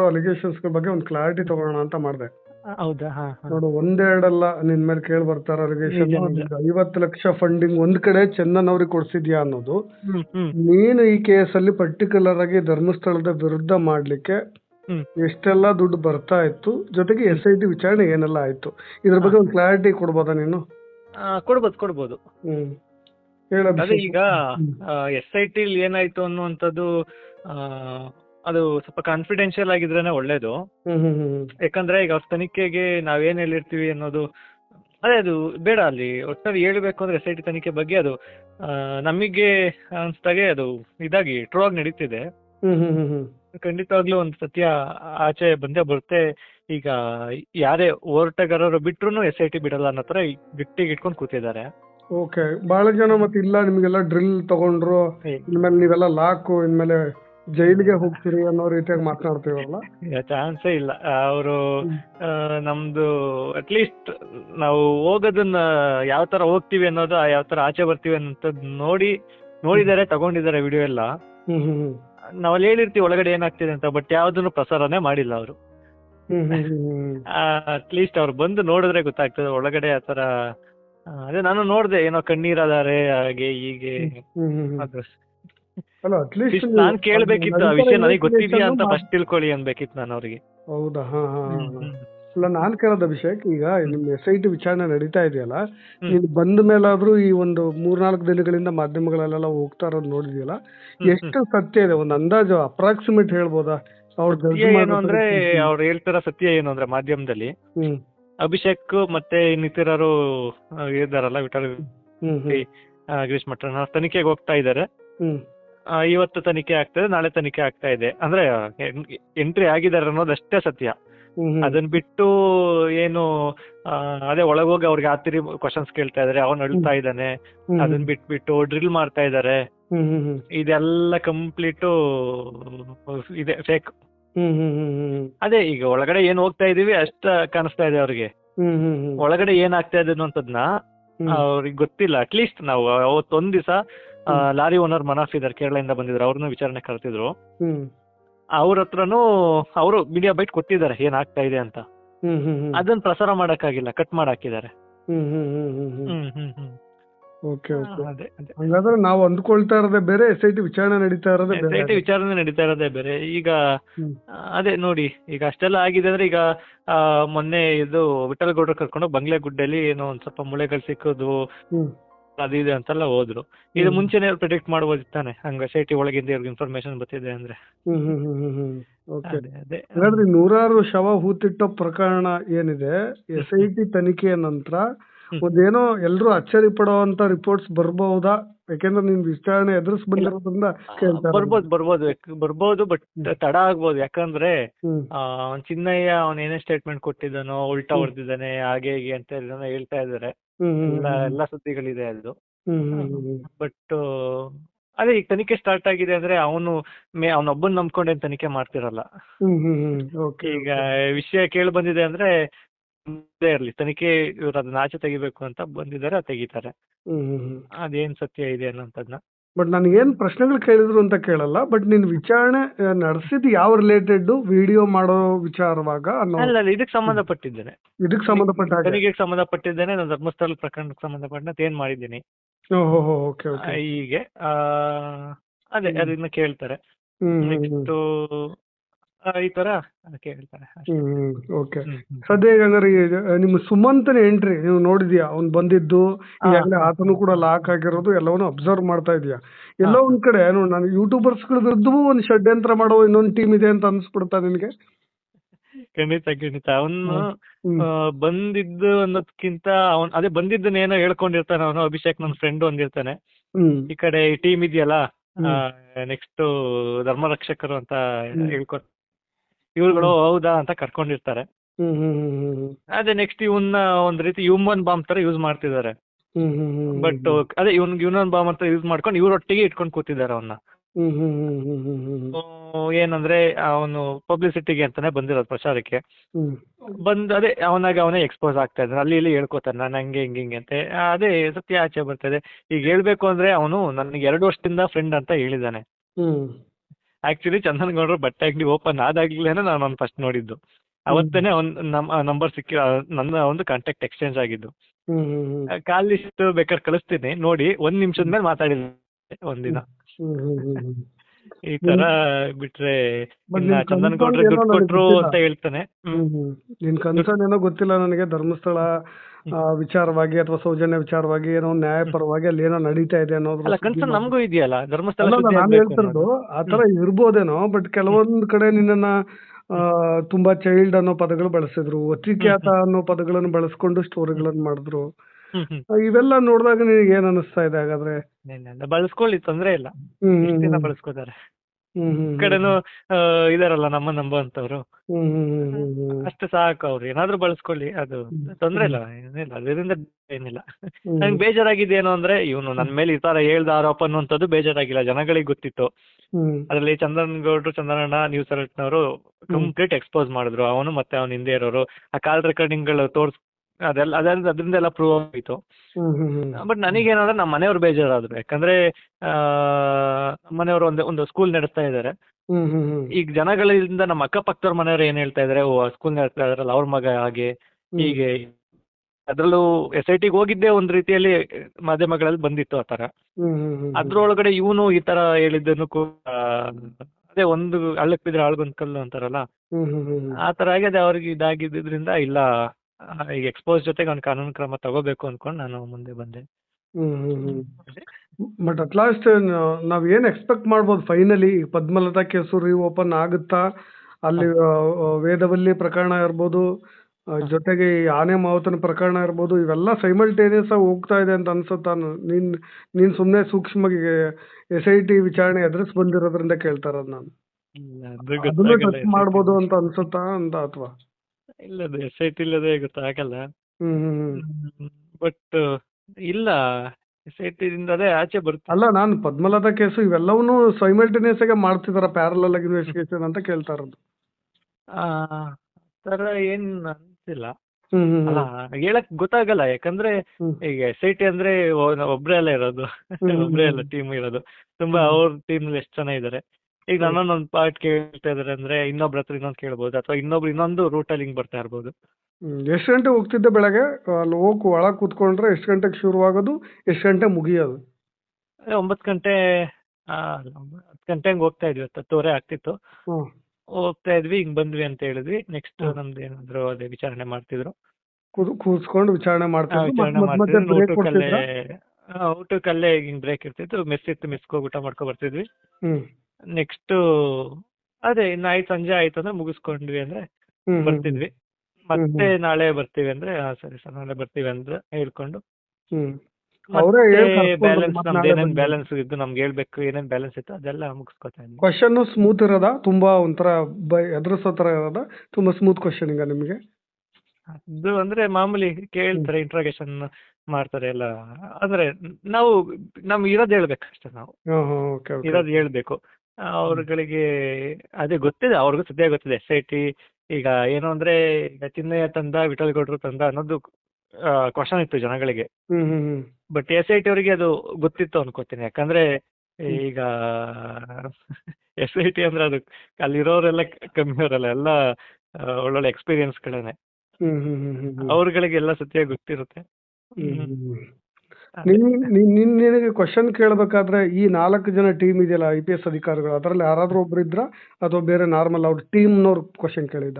Allegations ಬಗ್ಗೆ ಒಂದು clarity ತಗೋಣ ಅಂತ ಮಾಡಿದೆ. ಹೌದಾ? ಹಾ ನೋಡು ಒಂದೆರಡಲ್ಲ ನಿನ್ ಮೇಲೆ ಕೇಳಿ ಬರ್ತಾರ ಅಲಿಗೇಷನ್. ಐವತ್ತು ಲಕ್ಷ ಫಂಡಿಂಗ್ ಒಂದ್ ಕಡೆ ಚಂದನ್ ಅವ್ರಿಗೆ ಕೊಡ್ಸಿದ್ಯಾ ಅನ್ನೋದು. ನೀನು ಈ ಕೇಸಲ್ಲಿ ಪರ್ಟಿಕ್ಯುಲರ್ ಆಗಿ ಧರ್ಮಸ್ಥಳದ ವಿರುದ್ಧ ಮಾಡ್ಲಿಕ್ಕೆ. ಎಷ್ಟೆಲ್ಲ ದುಡ್ಡು ಬರ್ತಾ ಇತ್ತು? ಜೊತೆಗೆ ಎಸ್ ಐ ಟಿ ವಿಚಾರಣೆ ಏನೆಲ್ಲ ಆಯ್ತು? ಇದ್ರ ಬಗ್ಗೆ ಒಂದು ಕ್ಲಾರಿಟಿ ಕೊಡ್ಬೋದಾ ನೀನು? ಕೊಡ್ಬೋದು ಕೊಡ್ಬೋದು. ಅದೇ ಈಗ. ಎಸ್ ಐ ಟಿ ಏನಾಯ್ತು ಅನ್ನುವಂಥದ್ದು ಅದು ಸ್ವಲ್ಪ ಕಾನ್ಫಿಡೆನ್ಷಿಯಲ್ ಆಗಿದ್ರೇನೆ ಒಳ್ಳೇದು. ಯಾಕಂದ್ರೆ ಈಗ ಅವ್ರ ತನಿಖೆಗೆ ನಾವೇನ್ ಹೇಳಿರ್ತೀವಿ ಅನ್ನೋದು ಅದೇ ಅದು ಬೇಡ ಅಲ್ಲಿ. ಒಟ್ಟಾರೆ ಹೇಳ್ಬೇಕು ಅಂದ್ರೆ ಎಸ್ ಐ ಟಿ ತನಿಖೆ ಬಗ್ಗೆ ಅದು ನಮಗೆ ಅನ್ಸ್ದಾಗೆ ಅದು ಇದಾಗಿ ಟ್ರೂ ಆಗಿ ನಡೀತಿದೆ. ಖಂಡಿತವಾಗ್ಲೂ ಒಂದು ಸತ್ಯ ಆಚೆ ಬಂದೇ ಬರುತ್ತೆ. ಈಗ ಯಾರೇ ಹೋರಾಟಗಾರರು ಬಿಟ್ರು ಎಸ್ ಐ ಟಿ ಬಿಡಲ್ಲ ಅನ್ನೋ ತರ ಗಟ್ಟಿಗೆ ಇಟ್ಕೊಂಡು ಕೂತಿದ್ದಾರೆ. ಓಕೆ ಬಹಳ ಜನ ಮತ್ತೆ ಇಲ್ಲ ನಿಮಗೆಲ್ಲ ಡ್ರಿಲ್ ತಗೊಂಡ್ರು ಇನ್ಮೇಲೆ ನೀವೆಲ್ಲ ಲಾಕು ಇನ್ಮೇಲೆ ಜೈಲಿಗೆ ಹೋಗ್ತೀರಿ ಅನ್ನೋ ರೀತಿಯಾಗಿ ಮಾತನಾಡ್ತೀವಲ್ಲ? ಚಾನ್ಸೇ ಇಲ್ಲ. ಅವರು ನಮ್ದು ಅಟ್ಲೀಸ್ಟ್ ನಾವು ಹೋಗೋದನ್ನ ಯಾವ ತರ ಹೋಗ್ತೀವಿ ಅನ್ನೋದು ಯಾವ ತರ ಆಚೆ ಬರ್ತೀವಿ ಅನ್ನೋದ್ ನೋಡಿ ನೋಡಿದ್ದಾರೆ ತಗೊಂಡಿದ್ದಾರೆ ವಿಡಿಯೋ ಎಲ್ಲ. ನಾವಲ್ಲಿ ಹೇಳಿರ್ತೀವಿ ಒಳಗಡೆ ಏನಾಗ್ತಿದೆ ಅಂತ ಬಟ್ ಯಾವ್ದನ್ನು ಪ್ರಸಾರನೇ ಮಾಡಿಲ್ಲ ಅವರು. ಅಟ್ಲೀಸ್ಟ್ ಅವ್ರು ಬಂದು ನೋಡಿದ್ರೆ ಗೊತ್ತಾಗ್ತದೆ ಒಳಗಡೆ ಆ ತರ ಅದೇ ನಾನು ನೋಡ್ದೆ ಏನೋ ಕಣ್ಣೀರಾದಾರೆ ಹಾಗೆ ಹೀಗೆ. ಅಲ್ಲ ಅಟ್ಲೀಸ್ಟ್ ನಾನು ಕೇಳಬೇಕಿತ್ತು ಆ ವಿಷಯ ನನಗೆ ಗೊತ್ತಿದ್ಯಾ ಅಂತ ಫಸ್ಟ್ ತಿಳ್ಕೊಳ್ಳಿ ಅನ್ಬೇಕಿತ್ತು ನಾನು ಅವರಿಗೆ. ಹೌದಾ? ಹಾ ಹಾ. ಅಲ್ಲ ನಾನ್ ಕೇಳೋದ ಅಭಿಷೇಕ್ ಈಗ ನಿಮ್ ಎಸ್ ಐ ಟಿ ವಿಚಾರಣೆ ನಡೀತಾ ಇದೆಯಲ್ಲ. ನೀನ್ ಬಂದ ಮೇಲಾದ್ರೂ ಈ ಒಂದು ಮೂರ್ನಾಲ್ಕು ದಿನಗಳಿಂದ ಮಾಧ್ಯಮಗಳಲ್ಲೆಲ್ಲ ಹೋಗ್ತಾ ಇರೋದು ನೋಡಿದ್ಯಲ್ಲ ಎಷ್ಟು ಸತ್ಯ ಇದೆ? ಒಂದು ಅಂದಾಜು ಅಪ್ರಾಕ್ಸಿಮೇಟ್ ಹೇಳ್ಬೋದಾ? ಅವ್ರ ಏನು ಅಂದ್ರೆ ಅವ್ರು ಹೇಳ್ತಿರೋ ಸತ್ಯ ಏನು ಅಂದ್ರೆ ಮಾಧ್ಯಮದಲ್ಲಿ ಅಭಿಷೇಕ್ ಮತ್ತೆ ಇನ್ನಿತರರು ಇದಾರಲ್ಲ ಇದ್ದಾರಲ್ಲ ವಿಠಲ್ ಗಿರೀಶ್ ಮಠ ತನಿಖೆಗೆ ಹೋಗ್ತಾ ಇದ್ದಾರೆ. ಇವತ್ತು ತನಿಖೆ ಆಗ್ತದೆ ನಾಳೆ ತನಿಖೆ ಆಗ್ತಾ ಇದೆ. ಅಂದ್ರೆ ಎಂಟ್ರಿ ಆಗಿದ್ದಾರೆ ಅನ್ನೋದಷ್ಟೇ ಸತ್ಯ. ಅದನ್ನ ಬಿಟ್ಟು ಏನು ಅದೇ ಒಳಗೋಗಿ ಅವ್ರಿಗೆ ಆತಿರಿ ಕ್ವಶನ್ಸ್ ಕೇಳ್ತಾ ಇದಾರೆ ಅವ್ನು ಅಳ್ತಾ ಇದ್ದಾನೆ. ಅದನ್ನ ಬಿಟ್ಬಿಟ್ಟು ಡ್ರಿಲ್ ಮಾಡ್ತಾ ಇದ್ದಾರೆ ಇದೆಲ್ಲ ಕಂಪ್ಲೀಟು ಇದೆ ಫೇಕ್ ಅದೇ ಈಗ ಒಳಗಡೆ ಏನ್ ಹೋಗ್ತಾ ಇದೀವಿ ಅಷ್ಟ ಕಾಣಿಸ್ತಾ ಇದೆ ಅವ್ರಿಗೆ. ಒಳಗಡೆ ಏನ್ ಆಗ್ತಾ ಇದೆ ಅನ್ನೋಂಥದ್ನ. ಅವ್ರಿಗೆ ಗೊತ್ತಿಲ್ಲ. ಅಟ್ಲೀಸ್ಟ್ ನಾವು ಅವತ್ತೊಂದ್ ದಿವಸ ಲಾರಿ ಓನರ್ ಮನಾಫ್ ಇದ್ದಾರೆ ಕೇರಳದಿಂದ ಬಂದಿದ್ರು ಅವ್ರನ್ನ ವಿಚಾರಣೆ ಕರೆತಿದ್ರು ಅವ್ರ ಹತ್ರನೂ ಅವರು ಮೀಡಿಯಾ ಬೈಟ್ ಕೊಟ್ಟಿದ್ದಾರೆ ಏನಾಗ್ತಾ ಇದೆ ಅಂತ. ಅದನ್ನ ಪ್ರಸಾರ ಮಾಡಕ್ಕಾಗಿಲ್ಲ ಕಟ್ ಮಾಡಾಕಿದ್ದಾರೆ ಓಕೆ ಓಕೆ. ಹಂಗಾದ್ರೆ ನಾವು ಅಂದ್ಕೊಳ್ತಾ ಇರೋದೇ ಬೇರೆ ಎಸ್ ಐ ಟಿ ವಿಚಾರಣೆ ನಡೀತಾ ಇರೋದೇ ಬೇರೆ. ಎಸ್ ಐ ಟಿ ವಿಚಾರಣೆ ನಡೀತಾ ಇರೋದೇ ಬೇರೆ. ಈಗ ಅದೇ ನೋಡಿ ಈಗ ಅಷ್ಟೆಲ್ಲ ಆಗಿದೆ ಅಂದ್ರೆ ಈಗ ಮೊನ್ನೆ ಇದು ವಿಠಲಗೌಡರು ಕರ್ಕೊಂಡು ಬಂಗ್ಲೆ ಗುಡ್ಡಲ್ಲಿ ಏನೋ ಒಂದ್ ಸ್ವಲ್ಪ ಮುಳೆಗಳು ಸಿಕ್ಕದು ಅದು ಇದೆ ಅಂತೆಲ್ಲ ಹೋದ್ರು. ಇದು ಮುಂಚೆನೇ ಮುಂಚೆನೆ ಪ್ರಿಡಿಕ್ಟ್ ಮಾಡ್ಬೋದು ತಾನೆ ಹಂಗ ಸೈಟಿ ಒಳಗಿಂದ ಇವ್ರಿಗೆ ಇನ್ಫಾರ್ಮೇಶನ್ ಬರ್ತಿದೆ ಅಂದ್ರೆ. ಹಾಗಾದ್ರೆ ನೂರಾರು ಶವ ಹೂತಿಟ್ಟ ಪ್ರಕರಣ ಏನಿದೆ ಎಸ್ ಐ ಟಿ ತನಿಖೆಯ ನಂತರ. ಒಂದೇನೋ ಎಲ್ರು ಅಚ್ಚರಿ ಪಡುವಂತ ರಿಪೋರ್ಟ್ಸ್ ಬರ್ಬಹುದಾ ಯಾಕೆಂದ್ರೆ ನೀನ್ ವಿಚಾರಣೆ ಎದುರಿಸ್ ಬಂದಿರೋದ್ರಿಂದ. ಬರ್ಬೋದು ಬರ್ಬೋದು. ಬರ್ಬೋದು ಬಟ್ ತಡ ಆಗ್ಬೋದು. ಯಾಕಂದ್ರೆ ಅವ್ನ್ ಚಿನ್ನಯ್ಯ ಅವನ್ ಏನೇ ಸ್ಟೇಟ್ಮೆಂಟ್ ಕೊಟ್ಟಿದ್ದಾನೋ ಉಲ್ಟಾ. ಹೊಡೆದಿದ್ದಾನೆ ಹಾಗೆ ಹೀಗೆ ಅಂತ ಎಲ್ಲ ಹೇಳ್ತಾ ಇದಾರೆ ಹ್ಮ್ ಹ್ಮ್ ಎಲ್ಲ ಹ್ಮ್. ಎಲ್ಲಾ ಸುದ್ದಿಗಳಿದೆ ಅದು. ಹ್ಮ್ ಹ್ಮ್ ಹ್ಮ್ ಹ್ಮ್. ಬಟ್ ಅದೇ ಈಗ ತನಿಖೆ ಸ್ಟಾರ್ಟ್ ಆಗಿದೆ ಅಂದ್ರೆ ಅವನು ಮೇ ಅವನೊಬ್ಬನ್ ನಂಬ್ಕೊಂಡೇನ್ ತನಿಖೆ ಮಾಡ್ತಿರಲ್ಲ. ಹ್ಮ್ ಹ್ಮ್ ಹ್ಮ್. ಓಕೆ ಈಗ ವಿಷಯ ಕೇಳಿ ಬಂದಿದೆ ಅಂದ್ರೆ ಮುಂದೆ ಇರ್ಲಿ. ತನಿಖೆ ಇವ್ರು ಅದನ್ನ ಆಚೆ ತೆಗಿಬೇಕು ಅಂತ ಬಂದಿದ್ದಾರೆ ಅದ್ ತೆಗಿತಾರೆ. ಹ್ಮ್ ಹ್ಮ್ ಹ್ಮ್. ಅದೇನ್ ಸತ್ಯ ಇದೆ ಅನ್ನೋಂಥದ್ನ ಬಟ್ ಏನ್ ಪ್ರಶ್ನೆಗಳು ಕೇಳಿದ್ರು ಅಂತ ಕೇಳಲ್ಲ. ಬಟ್ ನೀನ್ ವಿಚಾರಣೆ ನಡೆಸಿದ್ ಯಾವ ರಿಲೇಟೆಡ್ ವಿಡಿಯೋ ಮಾಡೋ ವಿಚಾರವಾಗ ಅನ್ನೋ ಅಲ್ಲ ಅಲ್ಲ ಇದಕ್ಕೆ ಸಂಬಂಧಪಟ್ಟಿದ್ದೇನೆ. ಇದಕ್ಕೆ ಸಂಬಂಧಪಟ್ಟ ಹಾಗೆ. ತನಿಖೆಗೆ ಸಂಬಂಧಪಟ್ಟಿದ್ದೇನೆ. ನಾನು ಧರ್ಮಸ್ಥಳ ಪ್ರಕರಣಕ್ಕೆ ಸಂಬಂಧಪಟ್ಟಂತೆ ಏನ್ ಮಾಡಿದ್ದೀನಿ. ಓಹೋ ಓಕೆ ಓಕೆ. ಹೀಗೆ ಆ, ಅದೇ. ಅದನ್ನ ಕೇಳ್ತಾರೆ. ಹ್ಮ್ ನೆಕ್ಸ್ಟ್ ಈ ತರ ಕೇಳ್ತಾರೆ ಓಕೆ. ಸದ್ಯ ನಿಮ್ಮ ಸುಮಂತನ ಎಂಟ್ರಿ ನೀವು ನೋಡಿದ್ಯಾ? ಅವ್ನ್ ಬಂದಿದ್ದು ಈಗಾಗಲೇ. ಆತನು ಕೂಡ ಲಾಕ್ ಆಗಿರೋದು ಎಲ್ಲವನ್ನೂ ಅಬ್ಸರ್ವ್ ಮಾಡ್ತಾ ಇದೀಯಾ? ಎಲ್ಲೋ ಒಂದ್ ಕಡೆ ನೋಡ್ ನಾನು ಯೂಟ್ಯೂಬರ್ಸ್ ಗಳದ್ದು ವಿರುದ್ಧವೂ ಒಂದ್ ಷಡ್ಯಂತ್ರ ಮಾಡೋ ಇನ್ನೊಂದ್ ಟೀಮ್ ಇದೆ ಅಂತ ಅನ್ಸ್ಬಿಡ್ತಾ ನಿನ್ಗೆ? ಖಂಡಿತ ಖಂಡಿತ. ಅವನು ಬಂದಿದ್ದು ಅನ್ನೋದ್ಕಿಂತ ಅವನ್ ಅದೇ ಬಂದಿದ್ದನ್ನೇನೋ ಹೇಳ್ಕೊಂಡಿರ್ತಾನೆ ಅವನು ಅಭಿಷೇಕ್ ನನ್ನ ಫ್ರೆಂಡ್ ಒಂದಿರ್ತಾನೆ. ಈ ಕಡೆ ಈ ಟೀಮ್ ಇದೆಯಲ್ಲ. ನೆಕ್ಸ್ಟ್ ಧರ್ಮರಕ್ಷಕರು ಅಂತ ಹ್ಮ್. ಇವ್ರುಗಳು ಹೌದಾ ಅಂತ ಕರ್ಕೊಂಡಿರ್ತಾರೆ ಅದೇ ನೆಕ್ಸ್ಟ್ ಇವನ್ನ ಒಂದ್ ರೀತಿ ಹ್ಯೂಮನ್ ಬಾಂಬ್ ತರ ಯೂಸ್ ಮಾಡ್ತಿದ್ದಾರೆ ಬಟ್ ಅದೇ ಇವನ್ ಹ್ಯೂಮನ್ ಬಾಂಬ್ ಅಂತ ಯೂಸ್ ಮಾಡ್ಕೊಂಡು ಇವ್ರೊಟ್ಟಿಗೆ ಇಟ್ಕೊಂಡು ಕೂತಿದ್ದಾರೆ ಅವನ್ನ ಏನಂದ್ರೆ ಅವನು ಪಬ್ಲಿಸಿಟಿಗೆ ಅಂತಾನೆ ಬಂದಿರೋದು ಪ್ರಚಾರಕ್ಕೆ ಬಂದ್ ಅದೇ ಅವನಾಗ ಅವನೇ ಎಕ್ಸ್ಪೋಸ್ ಆಗ್ತಾ ಇದ್ದಾನೆ ಅಲ್ಲಿ ಇಲ್ಲಿ ಹೇಳ್ಕೊತಾನೆ ನಾನು ಹಂಗೆ ಹಿಂಗೆ ಹಿಂಗೆ ಅಂತ ಅದೇ ಸತ್ಯ ಆಚೆ ಬರ್ತದೆ ಈಗ ಹೇಳ್ಬೇಕು ಅಂದ್ರೆ ಅವನು ನನಗೆ ಎರಡು ವರ್ಷದಿಂದ ಫ್ರೆಂಡ್ ಅಂತ ಹೇಳಿದಾನೆ ಹ್ಮ್ ಆಕ್ಚುಲಿ ಚಂದನ್ ಗೌಡ್ರು ಬಟ್ಟೆ ಅಂಗಡಿ ಓಪನ್ ಆದಾಗ್ಲೇನೆ ನಾನು ಅವ್ನು ಫಸ್ಟ್ ನೋಡಿದ್ದು. ಅವತ್ತೇನೆ ಒಂದ್ ನಮ್ ನಂಬರ್ ಸಿಕ್ಕಿ ನನ್ನ ಒಂದು ಕಾಂಟ್ಯಾಕ್ಟ್ ಎಕ್ಸ್ಚೇಂಜ್ ಆಗಿದ್ದು. ಕಾಲ್ ಲಿಸ್ಟ್ ಬೇಕಾದ್ರೆ ಕಳಿಸ್ತೀನಿ. ನೋಡಿ ಒಂದ್ ನಿಮಿಷದ ಮೇಲೆ ಮಾತಾಡಿದ್ದೆ ಒಂದಿನ. ಈ ತರ ಬಿಟ್ರೆ ಚಂದನ್ ಗೌಡ್ರು ದುಡ್ಡು ಕೊಟ್ರು ಗೊತ್ತಿಲ್ಲ. ಅಂತ ಹೇಳ್ತಾನೆ. ನಿನ್ ಕನ್ಸರ್ನ್ ಏನೋ ಗೊತ್ತಿಲ್ಲ ನನಗೆ ಧರ್ಮಸ್ಥಳ ವಿಚಾರವಾಗಿ ಅಥವಾ ಸೌಜನ್ಯ ವಿಚಾರವಾಗಿ ಏನೋ ನ್ಯಾಯಪರವಾಗಿ ಅಲ್ಲಿ ಏನೋ ನಡೀತಾ ಇದೆ ಅನ್ನೋದು ಕನ್ಸರ್ನ್ ನಮಗೂ ಇದೆಯಲ್ಲ ಧರ್ಮಸ್ಥಳ ನಾನು ಹೇಳ್ತಿರೋದು ಅನ್ನೋದು. ಆ ತರ ಇರ್ಬೋದೇನೋ ಬಟ್ ಕೆಲವೊಂದ್ ಕಡೆ ನಿನ್ನನ್ನ ಆ, ತುಂಬಾ ಚೈಲ್ಡ್ ಅನ್ನೋ ಪದಗಳು ಬಳಸಿದ್ರು ಅತಿಖ್ಯಾತ ಅನ್ನೋ ಪದಗಳನ್ನು ಬಳಸ್ಕೊಂಡು ಸ್ಟೋರಿಗಳನ್ನು ಮಾಡಿದ್ರು. ಇವೆಲ್ಲ ನೋಡಿದಾಗ ನಿನಗೆ ಏನ್ ಅನಿಸ್ತಾ ಇದೆ ಹಾಗಾದ್ರೆ? ಬಳಸ್ಕೊಳ್ಳಿ ತೊಂದ್ರೆ ಇಲ್ಲ. ಬಳಸ್ಕೊತಾರೆ ಎಷ್ಟ್ ದಿನ ಬಳಸ್ಕೋತಾರೆ. ಕಡೆನು ಇದಾರಲ್ಲ ನಮ್ಮ ನಂಬುವಂತವ್ರು ಅಷ್ಟು ಸಾಕು ಅವ್ರು. ಏನಾದ್ರು ಬಳಸ್ಕೊಳ್ಳಿ ಅದು ತೊಂದ್ರೆ ಇಲ್ಲ ಏನಿಲ್ಲ ಅದರಿಂದ ಏನಿಲ್ಲ. ನಂಗೆ ಬೇಜಾರಾಗಿದ್ದೇನು ಅಂದ್ರೆ ಇವನು ನನ್ನ ಮೇಲೆ ಈ ತರ ಹೇಳ್ದ ಆರೋಪ ಅನ್ನುವಂಥದ್ದು ಬೇಜಾರಾಗಿಲ್ಲ ಜನಗಳಿಗೆ ಗೊತ್ತಿತ್ತು. ಅದರಲ್ಲಿ ಅದ್ರಲ್ಲಿ ಚಂದನ್ ಗೌಡ್ರು ಚಂದ್ರಣ್ಣ ನ್ಯೂಸ್ ಅಲರ್ಟ್ನವರು ಕಂಪ್ಲೀಟ್ ಎಕ್ಸ್ಪೋಸ್ ಮಾಡಿದ್ರು. ಅವನು ಮತ್ತೆ ಅವನ ಹಿಂದೆ ಇರೋರು. ಆ ಕಾಲ್ ರೆಕಾರ್ಡಿಂಗ್ಗಳು ತೋರ್ಸ್ ಅದೆಲ್ಲ ಅದರಿಂದ ಅದರಿಂದೆಲ್ಲ ಪ್ರೂವ್ ಹ್ಮ್ ಬಟ್ ನನಗೇನಂದ್ರೆ ನಮ್ಮ ಮನೆಯವ್ರು ಬೇಜಾರಾದ್ರು. ಯಾಕಂದ್ರೆ ಮನೆಯವರು ಒಂದು ಒಂದು ಸ್ಕೂಲ್ ನಡೆಸ್ತಾ ಇದ್ದಾರೆ ಹ್ಮ್ ಹ್ಮ್ ಹ್ಮ್. ಈಗ ಜನಗಳಿಂದ ನಮ್ಮ ಅಕ್ಕಪಕ್ಕದವ್ರ ಮನೆಯವ್ರು ಏನ್ ಹೇಳ್ತಾ ಇದಾರೆ ಓ ಸ್ಕೂಲ್ ನಡೆಸ್ತಾ ಇದಾರಲ್ಲ ಅವ್ರ ಮಗ ಹಾಗೆ ಹೀಗೆ. ಅದ್ರಲ್ಲೂ ಎಸ್ ಐ ಟಿಗೆ ಹೋಗಿದ್ದೇ ಒಂದ್ ರೀತಿಯಲ್ಲಿ ಮಾಧ್ಯಮಗಳಲ್ಲಿ ಬಂದಿತ್ತು ಆ ತರ ಅದ್ರೊಳಗಡೆ ಇವನು ಈ ತರ ಹೇಳಿದ್ದನ್ನು ಕೂಡ ಅದೇ ಒಂದು ಹಳ್ಳಕ್ ಬಿದ್ರೆ ಆಳ್ಗೊಂದ್ ಕಲ್ಲು ಅಂತಾರಲ್ಲ? ಆ ತರ ಆಗಿದೆ ಅದೇ ಅವ್ರಿಗೆ ಇದಾಗಿದ್ದರಿಂದ ಇಲ್ಲ. ಈಗ ಎಕ್ಸ್ಪೋಸ್ ಜೊತೆಗೆ ಒಂದು ಕಾನೂನು ಕ್ರಮ ತಗೋಬೇಕು ಅನ್ಕೊಂಡು ನಾನು ಮುಂದೆ ಬಂದೆ. ಬಟ್ ಅಟ್ ಲಾಸ್ಟ್ ನಾವ್ ಏನ್ ಎಕ್ಸ್ಪೆಕ್ಟ್ ಮಾಡ್ಬೋದು? ಫೈನಲಿ ಪದ್ಮಲತಾ ಕೇಸು ಓಪನ್ ಆಗುತ್ತಾ? ಅಲ್ಲಿ ವೇದವಲ್ಲಿ ಪ್ರಕರಣ ಇರ್ಬೋದು ಜೊತೆಗೆ ಈ ಆನೆ ಮಾವುತನ ಪ್ರಕರಣ ಇರ್ಬೋದು ಇವೆಲ್ಲ ಸೈಮಲ್ಟೇನಿಯಸ್ ಆಗಿ ಹೋಗ್ತಾ ಇದೆ ಅಂತ ಅನ್ಸುತ್ತಾ? ನೀನ್ ನೀನ್ ಸುಮ್ನೆ ಸೂಕ್ಷ್ಮವಾಗಿ ಎಸ್ ಐ ಟಿ ವಿಚಾರಣೆ ಎದುರಿಸ್ ಬಂದಿರೋದ್ರಿಂದ ಕೇಳ್ತಾ ಇರೋದು ನಾನು. ಮಾಡ್ಬೋದು ಅಂತ ಅನ್ಸುತ್ತಾ ಅಂತ ಅಥವಾ? ಇಲ್ಲ ಅದು ಎಸ್ ಐ ಟಿ ಇಲ್ಲದೆ ಗೊತ್ತಾಗಲ್ಲ ಹ್ಮ್ ಹ್ಮ್. ಹ್ಮ್ ಬಟ್ ಇಲ್ಲ ಎಸ್ ಐ ಟಿ ಅದೇ ಆಚೆ ಬರುತ್ತೆ. ಅಲ್ಲ ನಾನು ಪದ್ಮಲತಾ ಕೇಸು ಇವೆಲ್ಲವನ್ನೂ ಸೈಮಲ್ಟೇನಿಯಸ್ ಆಗಿ ಮಾಡ್ತಿದಾರ ಪ್ಯಾರಲಲ್ ಆಗಿ ಇನ್ವೆಸ್ಟಿಗೇಷನ್ ಅಂತ ಕೇಳ್ತಾ ಇರೋದು. ಆ ತರ ಏನ್ ಅನ್ಸಿಲ್ಲ ಹ್ಮ್ ಹ್ಮ್ ಅಲ್ಲ ಹೇಳಕ್ ಗೊತ್ತಾಗಲ್ಲ ಯಾಕಂದ್ರೆ ಹ್ಮ್. ಈಗ ಎಸ್ ಐ ಟಿ ಅಂದ್ರೆ ಒಬ್ರೆ ಒಬ್ರೇ ಅಲ್ಲ ಇರೋದು. ಹ್ಮ್. ಒಬ್ರೇ ಅಲ್ಲ ಟೀಮ್ ಇರೋದು. ತುಂಬಾ ಅವ್ರ ಟೀಮ್ ಎಷ್ಟು ಜನ ಇದಾರೆ. ಈಗ ಒಂದು ಪಾರ್ಟ್ ಕೇಳ್ತಾ ಇದಾರೆ ಅಂದ್ರೆ ಇನ್ನೊಬ್ರ ಹತ್ರ ಇನ್ನೊಂದು ಕೇಳ್ಬೋದು ಅಥವಾ ಇನ್ನೊಬ್ರು ಇನ್ನೊಂದು ರೂಟಲ್ಲಿ ಹಿಂಗ್ ಬರ್ತಾ ಇರ್ಬೋದು. ಎಷ್ಟು ಗಂಟೆ ಹೋಗ್ತಿದ್ದೆ ಬೆಳಗ್ಗೆ? ಅಲ್ಲಿ ಹೋಗಿ ಒಳಗೆ ಕೂತ್ಕೊಂಡ್ರೆ ಎಷ್ಟು ಗಂಟೆಗೆ ಶುರುವಾಗೋದು ಎಷ್ಟು ಗಂಟೆ ಮುಗಿಯೋದು? ಅದೇ ಒಂಬತ್ತು ಗಂಟೆ ಹತ್ತು ಗಂಟೆ ಹಂಗೆ ಹೋಗ್ತಾ ಇದ್ವಿ ಹತ್ತು ಹತ್ತುವರೆ ಆಗ್ತಿತ್ತು. ಹ್ಮ್. ಹೋಗ್ತಾ ಇದ್ವಿ ಹಿಂಗ್ ಬಂದ್ವಿ ಅಂತ ಹೇಳಿದ್ವಿ. ನೆಕ್ಸ್ಟ್ ಹ್ಮ್. ನಮ್ದು ಏನಾದ್ರು ಅದೇ ವಿಚಾರಣೆ ಮಾಡ್ತಿದ್ರು. ಕೂತ್- ವಿಚಾರಣೆ ಮಾಡ್ತಾ ಮಾಡ್ತಿದ್ರು. ವಿಚಾರಣೆ ಮಧ್ಯ ಮಧ್ಯೆ ಮಾಡ್ತಿದ್ರು ಬ್ರೇಕ್ ಊಟಕ್ಕಲ್ಲೇ ಕೊಡ್ತಿದ್ರ? ಆ, ಊಟಕ್ಕಲ್ಲೇ ಹಿಂಗ್ ಬ್ರೇಕ್ ಇರ್ತಿತ್ತು. ಮೆಸ್ ಇತ್ತು ಮೆಸ್ಗೆ ಹೋಗಿ ಊಟ ಮಾಡ್ಕೊ ಬರ್ತಿದ್ವಿ. ಹ್ಮ್. ನೆಕ್ಸ್ಟ್ ಅದೇ ಇನ್ನು ಆಯ್ತು ಸಂಜೆ ಆಯ್ತು ಅಂದ್ರೆ ಮುಗಿಸ್ಕೊಂಡ್ವಿ ಅಂದ್ರೆ ಬರ್ತಿದ್ವಿ. ಮತ್ತೆ ನಾಳೆ ಬರ್ತೀವಿ ಅಂದ್ರೆ ಹಾ ಸರಿ ಸರ್ ನಾಳೆ ಬರ್ತೀವಿ ಅಂದ್ರೆ ಹೇಳ್ಕೊಂಡು. ಬ್ಯಾಲೆನ್ಸ್ ನಮ್ದು ಏನೇನ್ ಬ್ಯಾಲೆನ್ಸ್ ಇದ್ದು ನಮ್ಗೆ ಹೇಳ್ಬೇಕು ಏನೇನ್ ಬ್ಯಾಲೆನ್ಸ್ ಇತ್ತು ಅದೆಲ್ಲ ಮುಗಿಸ್ಕೊತಾ ಕ್ವಶನ್ ಸ್ಮೂತ್ ಇರೋದ? ತುಂಬಾ ಒಂಥರ ಎದುರಿಸೋ ತರ ಇರೋದ? ತುಂಬಾ ಸ್ಮೂತ್ ಕ್ವಶನ್ ಈಗ ನಿಮಗೆ. ಅದು ಅಂದ್ರೆ ಮಾಮೂಲಿ ಕೇಳ್ತಾರೆ ಇಂಟ್ರೋಗೇಷನ್ ಮಾಡ್ತಾರೆ ಎಲ್ಲ. ಅಂದ್ರೆ ನಾವು ನಮ್ಗೆ ಇರೋದ್ ಹೇಳ್ಬೇಕು ಅಷ್ಟೇ ನಾವು. ಇರೋದ್ ಹೇಳ್ಬೇಕು. ಅವ್ರಗಳಿಗೆ ಅದೇ ಗೊತ್ತಿದೆ ಅವ್ರಿಗೂ ಸದ್ಯ ಗೊತ್ತಿದೆ. ಎಸ್ ಐ ಟಿ ಈಗ ಏನು ಅಂದ್ರೆ ಈಗ ಚಿನ್ನಯ್ಯ ತಂದ ವಿಠಲ್ ಗೌಡ್ರು ತಂದ ಅನ್ನೋದು ಕ್ವಶನ್ ಇತ್ತು ಜನಗಳಿಗೆ. ಬಟ್ ಎಸ್ ಐ ಟಿ ಅವರಿಗೆ ಅದು ಗೊತ್ತಿತ್ತು ಅನ್ಕೋತೀನಿ. ಯಾಕಂದ್ರೆ ಈಗ ಎಸ್ ಐ ಟಿ ಅಂದ್ರೆ ಅದು ಅಲ್ಲಿರೋರೆಲ್ಲ ಕಮ್ಮಿ ಅವರಲ್ಲ ಎಲ್ಲ ಒಳ್ಳೊಳ್ಳೆ ಎಕ್ಸ್ಪೀರಿಯನ್ಸ್ ಗಳೇನೆ. ಅವ್ರಗಳಿಗೆ ಎಲ್ಲ ಸತ್ಯ ಗೊತ್ತಿರುತ್ತೆ. ನಿನ್ ನಿನ್ ನಿನ್- ನಿನಗೆ ಕ್ವಶನ್ ಕೇಳಬೇಕಾದ್ರೆ ಈ ನಾಲ್ಕು ಜನ ಟೀಮ್ ಇದೆಯಲ್ಲ ಐ ಪಿ ಎಸ್ ಅಧಿಕಾರಿಗಳು ಅದರಲ್ಲಿ ಯಾರಾದ್ರೂ ಒಬ್ರು ಇದ್ರ ಅಥವಾ ಬೇರೆ ನಾರ್ಮಲ್ ಅವ್ರ ಟೀಮ್ನವ್ರು ಕ್ವಶನ್ ಕೇಳಿದ್ದ?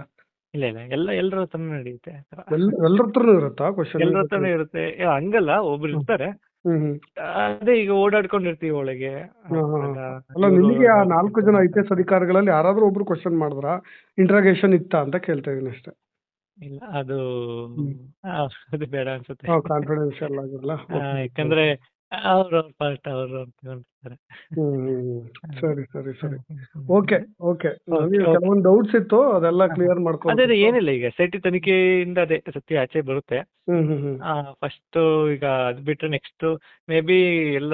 ಇಲ್ಲ ಇಲ್ಲ. ಎಲ್ಲ ಎಲ್ಲರ ಹತ್ರನೂ ನಡೆಯುತ್ತೆ. ಎಲ್ಲರ ಹತ್ರನೂ ಇರುತ್ತಾ ಕ್ವಶನ್ ಎಲ್ಲರ ಹತ್ರನೂ ಇರುತ್ತೆ. ಏ, ಹಂಗಲ್ಲ ಒಬ್ರು ಇರ್ತಾರೆ. ಹ್ಮ್ ಹ್ಮ್. ಅದೇ ಈಗ ಓಡಾಡ್ಕೊಂಡಿರ್ತೀವಿ ಒಳಗೆ. ಹಾ, ಹಾ, ಹಾ. ಅಲ್ಲ ಇವ್ರು ನಿಮಗೆ ಆ ನಾಲ್ಕು ಜನ ಐ ಪಿ ಎಸ್ ಅಧಿಕಾರಿಗಳಲ್ಲಿ ಯಾರಾದ್ರೂ ಒಬ್ರು ಕ್ವಶನ್ ಮಾಡಿದ್ರ? ಇಂಟ್ರಾಗೇಷನ್ ಇತ್ತ ಅಂತ ಕೇಳ್ತಾ ಇದೀನಿ ಅಷ್ಟೇ. ಇಲ್ಲ ಅದು ಅದು ಬೇಡ ಅನ್ಸುತ್ತೆ. ಕಾನ್ಫಿಡೆನ್ಸ್ ಆಗಿರಲ್ಲ. ಯಾಕಂದ್ರೆ ಅವ್ರ ಪಾರ್ಟ್ ಅವರು ಹ್ಮ್. ಸರಿ ಸರಿ ಸರಿ. ಓಕೆ ಓಕೆ ಕೆಲವೊಂದು ಡೌಟ್ಸ್ ಇತ್ತು ಅದೆಲ್ಲ ಕ್ಲಿಯರ್ ಮಾಡ್ಕೊಂಡು ಅದೇ ಅದೇ ಏನಿಲ್ಲ ಈಗ ಸೈಟಿ ತನಿಖೆಯಿಂದ ಅದೇ ಸತ್ಯ ಆಚೆ ಬರುತ್ತೆ. ಫಸ್ಟ್ ಈಗ ಅದ್ ಬಿಟ್ರೆ ನೆಕ್ಸ್ಟ್ ಮೇ ಬಿ ಎಲ್ಲ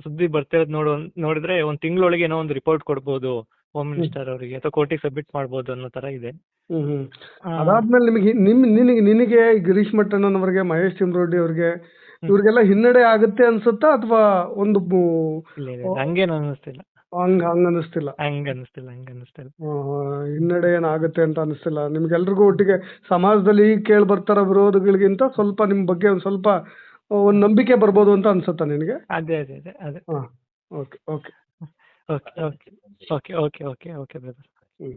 ಸುದ್ದಿ ಬರ್ತಿರೋದ್ ನೋಡು ನೋಡಿದ್ರೆ ಒಂದ್ ತಿಂಗಳೊಳಗೆ ಏನೋ ಒಂದು ರಿಪೋರ್ಟ್ ಕೊಡ್ಬೋದು. ಹೋಮ್. ಮಿನಿಸ್ಟರ್ ಅವರಿಗೆ ಅಥವಾ ಕೋರ್ಟಿಗೆ ಸಬ್ಮಿಟ್ ಮಾಡ್ಬೋದು ಅನ್ನೋ ತರ ಇದೆ. ಹ್ಮ್ ಅದಾದ್ಮೇಲೆ ನಿಮಗೆ ನಿಮ್ ನಿನಗೆ ನಿನಗೆ ಗಿರೀಶ್ ಮಟ್ಟಣ್ಣನ್ ಅವರಿಗೆ ಮಹೇಶ್ ಚಿಮ್ರೋಡಿ ಅವ್ರಿಗೆ ಇವ್ರಿಗೆಲ್ಲ ಹಿನ್ನಡೆ ಆಗುತ್ತೆ ಅನ್ಸುತ್ತಾ ಅಥವಾ ಒಂದು ಹಂಗೇನು ಅನ್ನಿಸ್ತಿಲ್ಲ ಹಂಗ ಹಂಗ ಅನಿಸ್ತಿಲ್ಲ. ಹಂಗ ಅನಿಸ್ತಿಲ್ಲ ಹಂಗ ಅನಿಸ್ತಿಲ್ಲ. ಹಿನ್ನಡೆ ಏನಾಗುತ್ತೆ ಅಂತ ಅನಿಸ್ತಿಲ್ಲ. ನಿಮ್ಗೆಲ್ರಿಗೂ ಒಟ್ಟಿಗೆ ಸಮಾಜದಲ್ಲಿ ಈಗ ಕೇಳಿ ಬರ್ತಾರ ವಿರೋಧಗಳಿಗಿಂತ ಸ್ವಲ್ಪ ನಿಮ್ ಬಗ್ಗೆ ಒಂದ್ ಸ್ವಲ್ಪ ಒಂದ್ ನಂಬಿಕೆ ಬರ್ಬೋದು ಅಂತ ಅನ್ಸುತ್ತಾ ನಿನಗೆ? ಅದೇ ಅದೇ ಅದೇ ಅದೇ. ಹಾಂ okay okay. Okay okay okay okay okay okay brother ಹ್ಞೂ